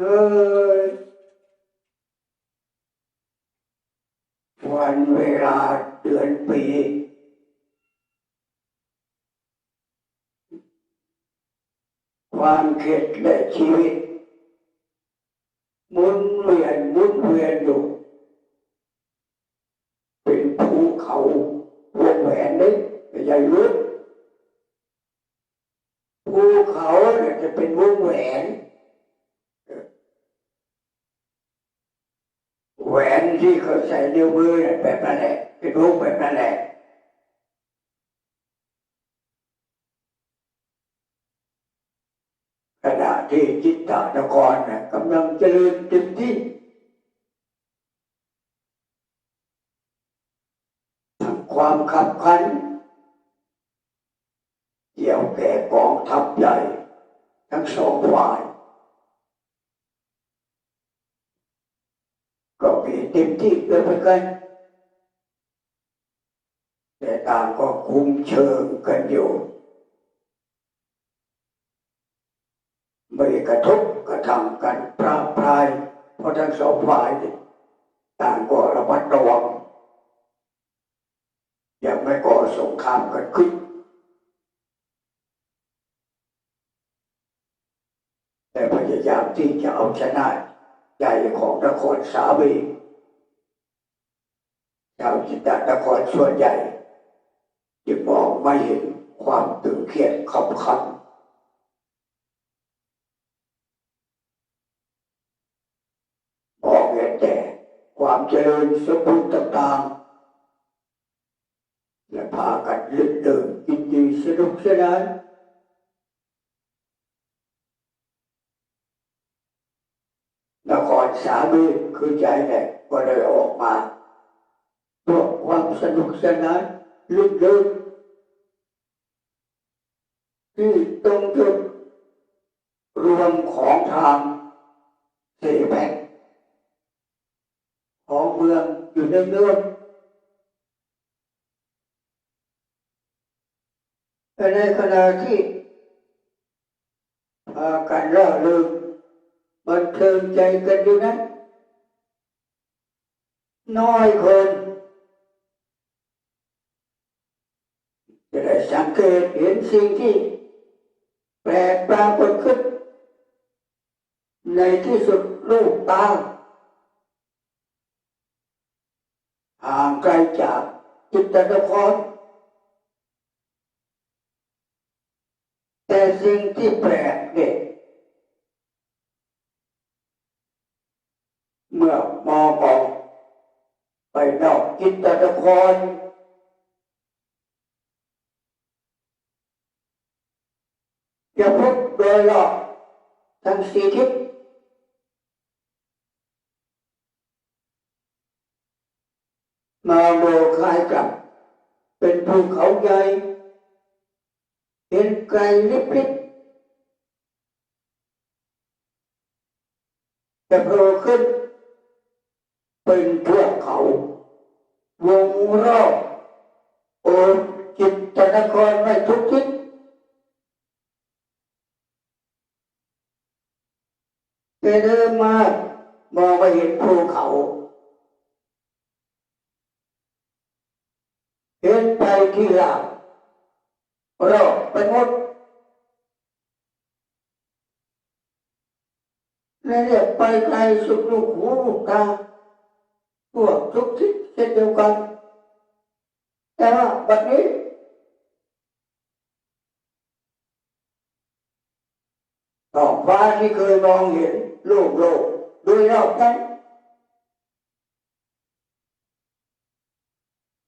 เอ้ยวันเวลาเดือนปีความคิดและชีวิตหมุนเวียนหมุนเวียนอยู่ ขณะที่จิตตานครนี่ยกำลังเจริญเต็มที่ทั้งความขับขันเกี่ยวแก่กองทัพใหญ่ ทั้งสองฝ่าย ก็มีเต็มที่เลยเหมือนกัน ฝ่ายต่างก็ระมัดระวังยังไม่ก่อสงครามกันขึ้น แต่พยายามที่จะเอาชนะใจของนครสาวีชาวจิตตนครส่วนใหญ่จึงมองไม่เห็นความตึงเครียดขับขันมองเห็นแต่ความเจริญส มบูรณ์ต่างๆและพากันลื่นเดินกินดีสนุกสนานนครสามีคือใจเนี่ยก็ได้ออกมาเพื่อความสนุกสนานลึกลึกที่ตรงจุดรวมของทางเสแผ่นของเมือง อยู่ในเมืองแต่ในขณะที่พากันร่าเริงบันเทิงใจกันอยู่นั้นน้อยคนจะได้สังเกตเห็นสิ่งที่แปลกปรากฏขึ้นในที่สุดลูกตาห่าง ไกลจากจิตตนครแต่สิ่งที่แปลกเด็ดเมื่อมองออกไปนอกจิตตนครจะพบโดยรอบทั้งสี่ทิศมาโมคล้ายกับ เป็น ภูเขาใหญ่เห็นไกลลิบๆแต่โผล่ขึ้น เป็นเทือกเขา วงรอบโอจิตตนครไม่ทุกทิศแต่เดินมามองไปเห็นภูเขา เห็นไปที่หลังรอบไปหมดและเรียกไปไกลสุดลูกหูลูกตาพวกทุกทิศเช่นเดียวกัน แต่ว่าบัดนี้ท้อฟ้าที่เคยมองเห็นโลกโลกโดยรอบนั้น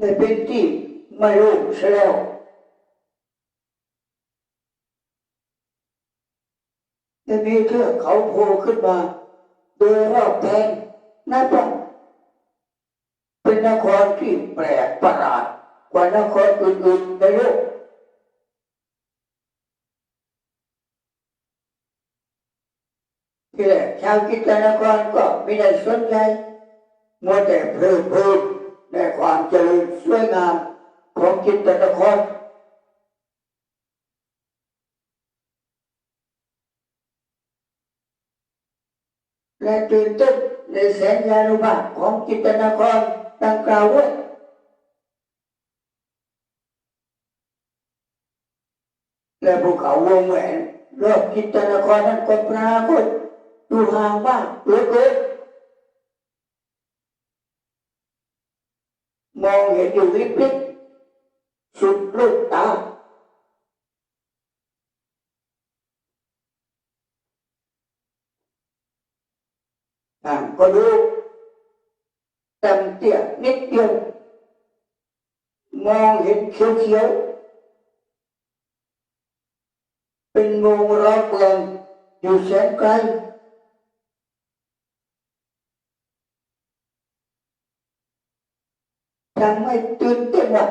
ได้เป็นที่ ไม่รู้เสียแล้วได้มีเทือกเขาโผล่ขึ้นมา โดยรอบแทนนับว่าเป็นนครที่แปลกประหลาดกว่านครอื่นๆในโลกที่แรกชาวกิตนครก็ไม่ได้สนใจมัวแต่เพลิดเพลินในความเจริญสวยงาม ของกิตนครและตื่นเต้นในแสนยานุภาพของจิตนาครดังกล่าวด้วยและภูเขาวงแหวนรอบจิตนาครนั้นก็ปรากฏอยู่ห่างบ้างเหลือเกินมองเห็นอยู่วิ ก็ดูต่ำเตี้ยนิดเดียวมองเห็นเขียวเขียวเป็นงูร้อยเปลืองอยู่แสนไกลทำให้ตื่นเต้นว่า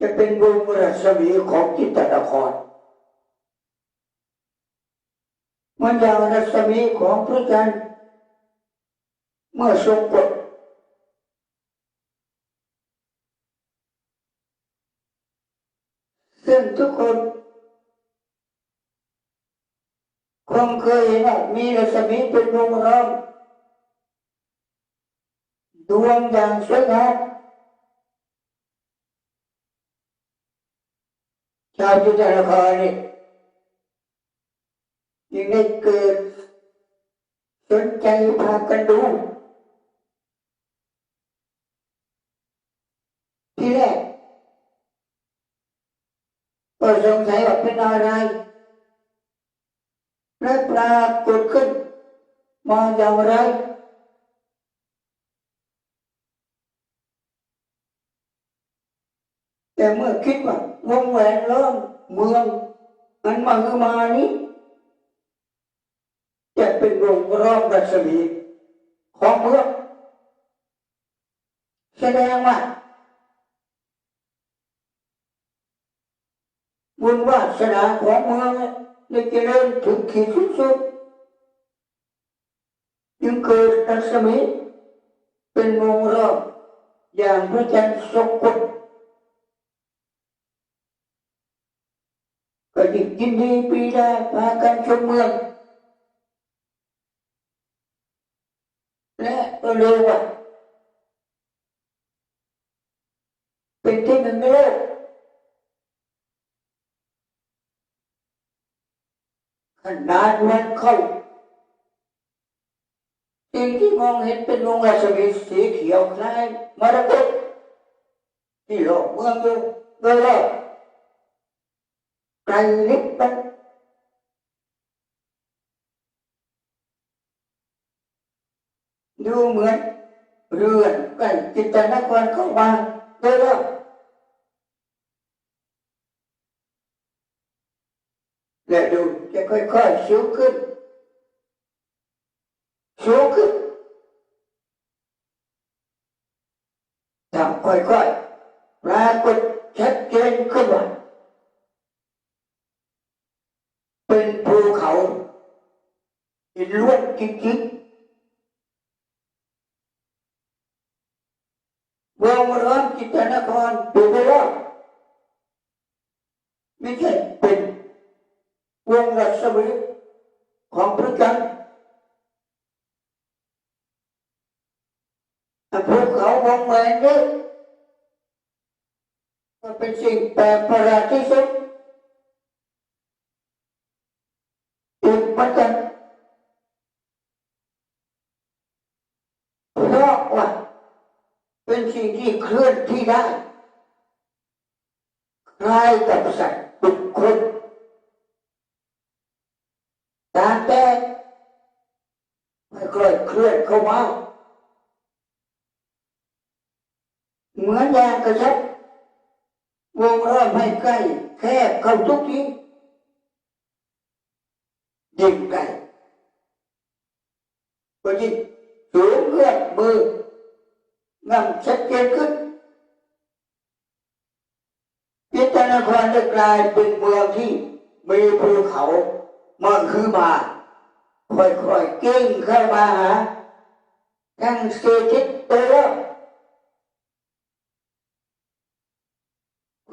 จะเป็นวงรัศมีของจิตรนคร มันอย่างรัศมีของพระจันทร์เมื่อทรงกฎซึ่งทุกคนคงเคยเห็นว่ามีรัศมีเป็นวงล้อมดวงอย่างสวยงามชาวจิตรนคร นี่ยังได้เกิด สนใจพากันดูที่แรกก็สงสัยว่าเป็นอะไรและปรากฏขึ้นมาอย่างไรแต่เมื่อคิดว่าวงแหวนล้อมเมืองมันมาคือมานี้ จะเป็นวงรอบรัศมีของเมืองแสดงว่าบุญวาสนาของเมืองได้เจริญถึงขีดสุดสุดจึงเกิดรัศมีเป็นวงรอบอย่างพระจันทร์ทรงกฎก็ยิ่งยินดีปีได้พากันชมเมือง และ ก็รู้ว่าเป็นที่หนึ่งในโลกขนาดวันเข้าสิ่งที่มองเห็นเป็นวงรัศมีสีเขียวคล้ายมรกตที่โลอกเมืองอยู่โดยรอบไกลลิบไป ดูเหมือนเรือนกันจิตรนครเข้ามาโดยรอบและดูจะค่อยๆสูงขึ้นสูงขึ้นทำค่อยๆปรากฏชัดเจนขึ้นว่าเป็นภูเขาหินล้วนจริงๆวงร้อนจิตรนครดูไปแล้วไม่ใช่เป็นวงรัศมีของพระจันทร์ ภูเขาวงแหวนนี้ก็เป็นสิ่งแปลกประหลาดที่สุดอีกมือนกันเพราะว่าเป็นสิ่งที่เคลื่อนที่ได้คล้ายกับสัตว์บุคคลกาแต่ไม่ค่อยเคลื่อนเข้ามาเห มือนยางกระชับวงรอบให้ใกล้ แคบเข้าทุกทียิ่งใกล้ก็ยิ่งสูงเลือนมือนำชัดเจนขึ้นพิจารณาได้กลายเป็นเมืองที่มีภูเขามันคือมา ค่อยๆเก่งเข้ามาหาทั้งเศรษฐกิจตัว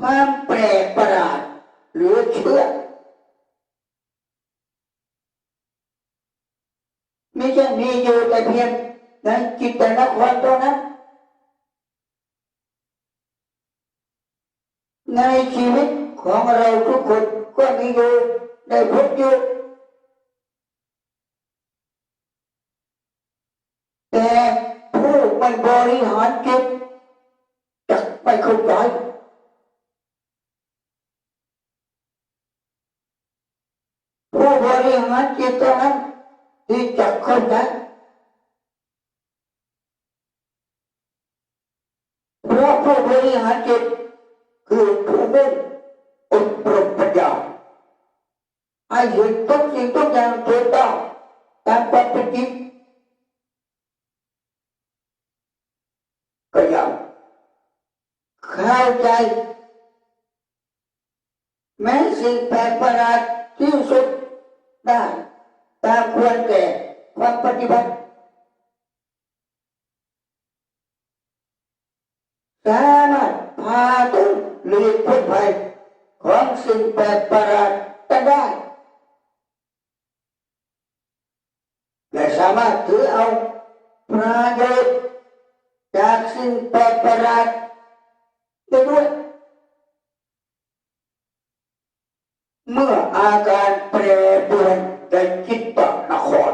ความแปลกประหลาดหรือเชื่อ ไม่ใช่มีอยู่แต่เพียงในจิตนครเท่านั้น ในชีวิตของเราทุกคนก็มีอยู่ได้พบอยู่แต่ผู้ไม่บริหารจิตจะไม่เข้าใจ จ สามารถพาถึงหลีกพ้นภัยของสิ่งแปลกประหลาดได้และสามารถถือเอาประโยชน์จากสิ่งแปลกประหลาดได้ด้วยเมื่ออาการแปรปรวนในจิตตนคร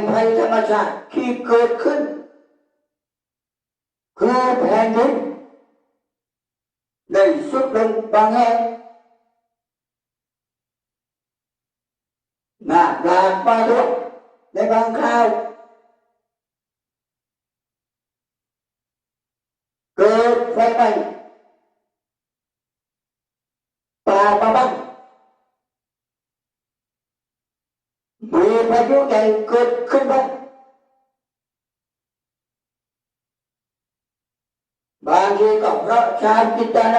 งภัยธรรมชาติที่เกิดขึ้น คือแผ่นดินได้สุดลงบางแห่งน้ำหลากมาท่วมในบางคราวเกิดไฟไหม้ พายุใหญ่เกิดขึ้นบ้างบางทีก็เพราะชาวจิตาน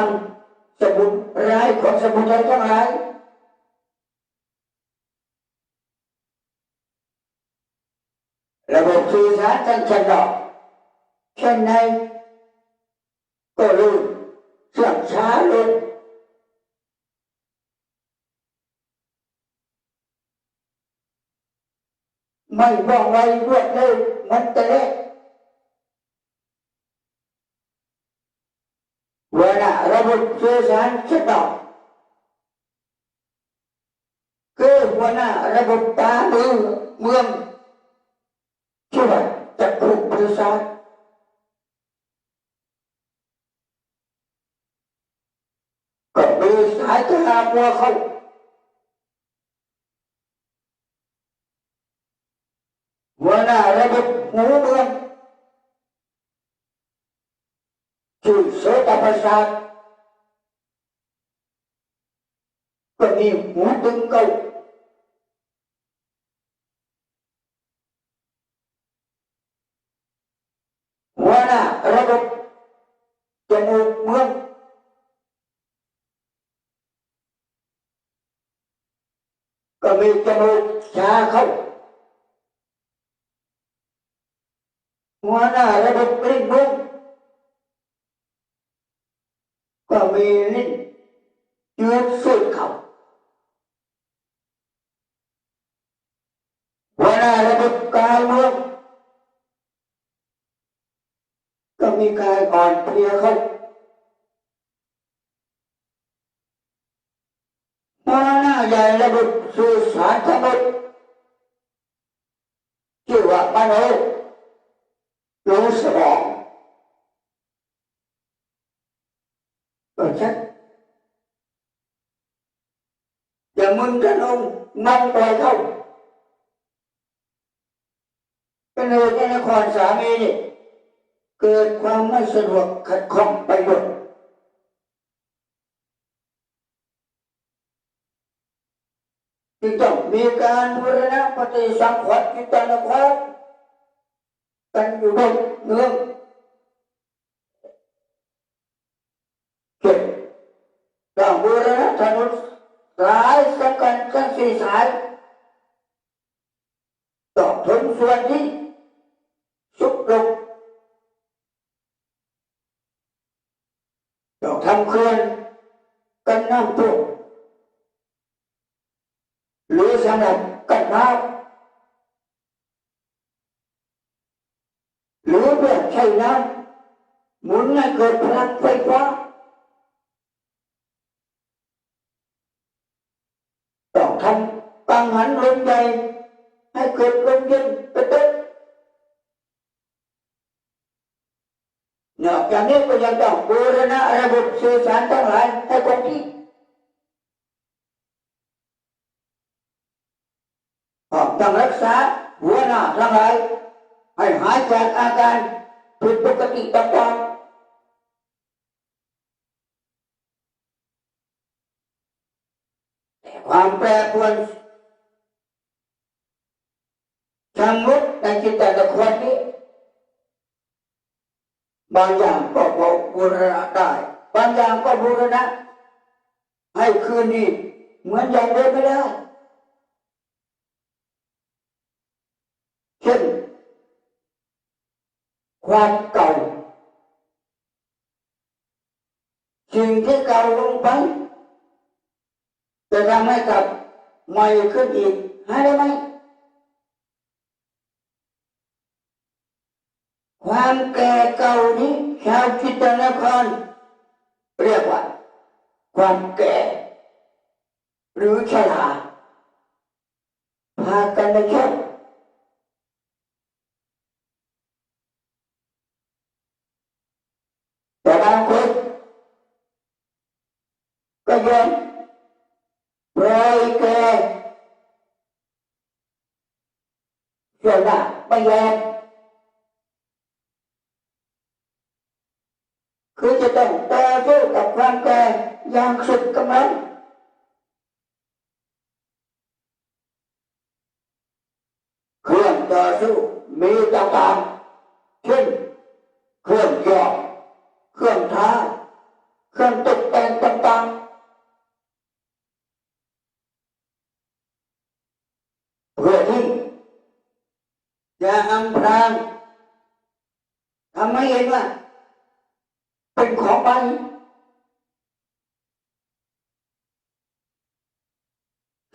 ยมเชื่อฟังสมุนร้ายของสมุนไพรทั้งหลาย ระบบสื่อสารชดอกคือหัวหน้าระบบ หูตึงเก่าหัวหน้าระบบจมูกเมืองก็มีจมูกชาเข้าหัวหน้าระบบลิ้นเมือง ก็มีลิ้นยืดสุดเขา หัวหน้าระบบกายเมืองก็มีกายอ่อนเพลียเขาหัวหน้าใหญ่ระนรู้สมองก็ชัดอย่ามึนจะนครสามีนี่เกิดความไม่สะดวกขัดข้องไปหมดจึงต้องมีการบูรณะปฏิสังขรณ์จิตนครกันอยู่บนเนืองเจ็ดต้องบูรณะถนนสายสำคัญทั้งสี่สายต้องถึงส่วนที่ ต้องทำเคลื่อนกันน้ำท่วมหรือสำหรับกันน้ำห รือเพื่อใช้น้ำหมุนให้เกิดพลังไฟฟ้าต้องทำกังหันลมใหญ่ให้เกิดลมเย็นไปนต้นนอกจากนี้ก็ยังต้องบูรณะระบบสื่อสารทั้งหลายให้คงที่ต้องรักษาหัวหน้าทั้งหลายให้หายจากอาการผิดปกติต่างๆแต่ความแปรปรวนชำรุดในจิตแต่ละคนนี้ น บางอย่างก็บอกบูรณะได้ บางอย่างก็บูรณะ ให้คืนนี้เหมือนอย่างเดิมไม่ได้เช่น ความเก่าสิ่งที่เก่าลงไปจะทำให้กับใหม่ขึ้นอีกใหาได้ไหม ความแก่เก่านี้ชาวจิตนคร เรียกว่า ความแก่ หรือชราพากันไปชอบแต่บางคนก็ยอมปล่อยแกเชื่อว่าไม่ยอมคือ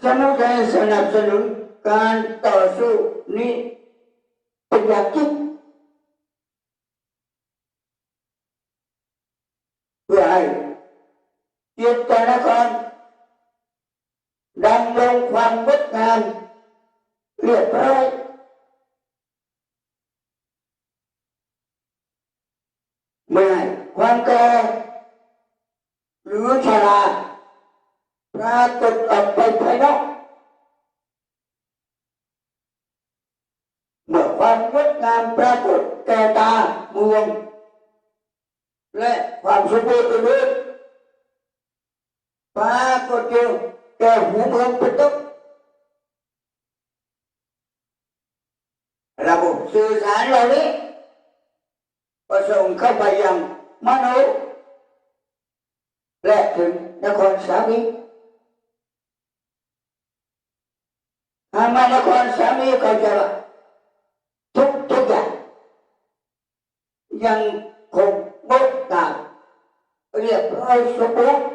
สนับสนุนสนับากฏอยู่แก่หูเมืองเป็นต้นระบบสื่อสารเหล่านี้ก็ส่งเข้าไปยังมนุษย์และถึงนครสามีถ้ามานครสามีก็จะว่าทุกทุกอย่างยังคงงดงามเรียบร้อยสมบูรณ์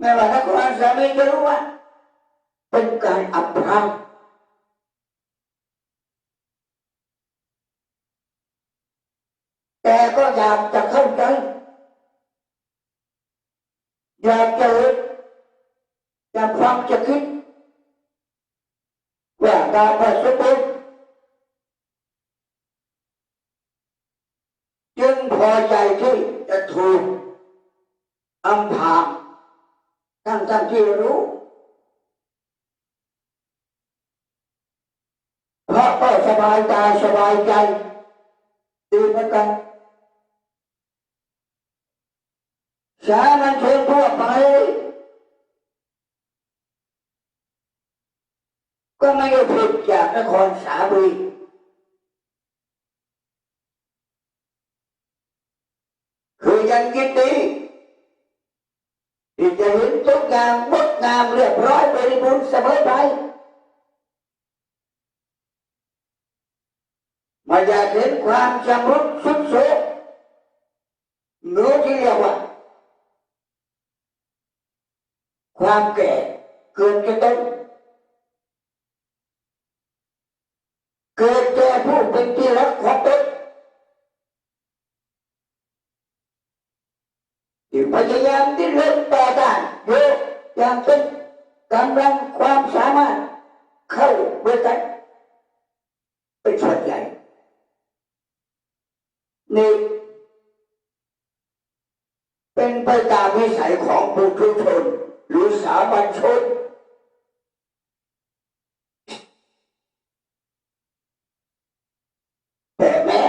แม้ว่านครสามีจะรู้ว่าเป็นการอับพราแต่ก็อยากจะเข้าใจอยากจะรู้จะฟังจะคิดาพระสมบูรณ์ ทั้งทั้งที่รู้เพราะก็สบายตาสบายใจดีเหมือนกันสามัญชนทั่วไปก็ไม่ได้ผิดจากนครสาบุรีคือยังยินดี เห็นทุกอย่างงดงามเรียบร้อยบริบูรณ์เสมอไปไมาอยากเห็นความชำรุดทรุดโทรมหรือที่เรียกว่าความแก่เกินจะต้นเกิดแก่ผู้เป็นที่รักของตนที่พยายามที่เล่นต่อต้านอยู่ อย่างเต็มกำลังความสามารถเข้าด้วยกันเป็นส่วนใหญ่นี่เป็นไปตามวิสัยของปุถุชนหรือสามัญชนแต่แม่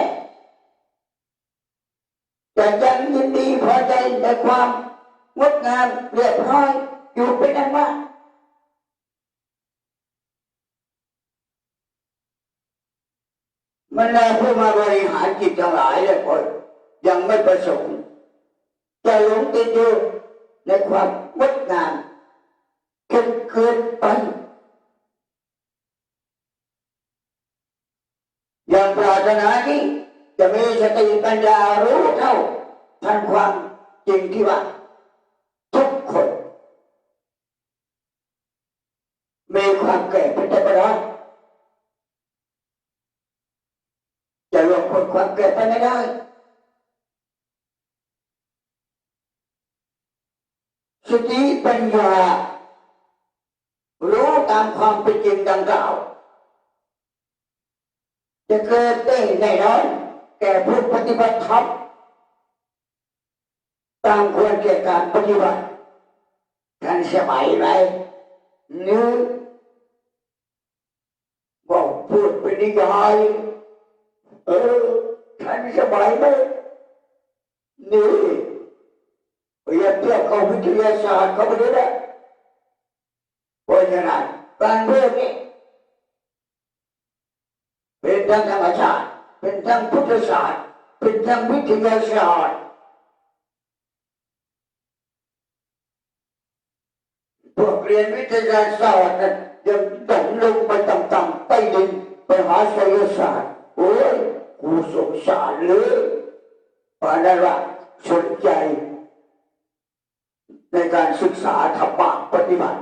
แต่ยังยินดีพอใจในความงดงามเรียบร้อย อยู่เป็นอันมากมันแลผู้มาบริหารจิตทั้งหลายเลยคนยังไม่ประสงค์จะหลงติดอยู่ในความงดงามจนเกินไปอย่างปรารถนานี้จะมีสติปัญญารู้เท่าทันความจริงที่ว่า ความแก่ไปไม่ได้สติปัญญา รู้ตามความเป็นจริงดังกล่าว จะเกิดได้แน่นอนแก่ผู้ปฏิบัติธรรมตามควรแก่การปฏิบัติทันสมัยไหมนึกบอกพูดเป็นนิยาย เออทันสมัยไหมนี่เปรียบเทียบกับวิทยาศาสตร์เขาไปด้วยเพราะฉะนั้นการเรื่องนี้เป็นทางธรรมชาติเป็นทางพุทธศาสตร์เป็นทางวิทยาศาสตร์พวกเรียนวิทยาศาสตร์นั้นยังตกลงไปต่ำๆใต้ดินไปหาไสยศาสตร์โอ้ย กูสงสารเลยเพราะนั้นว่าสนใจ ในการศึกษาธรรมะปฏิบัติ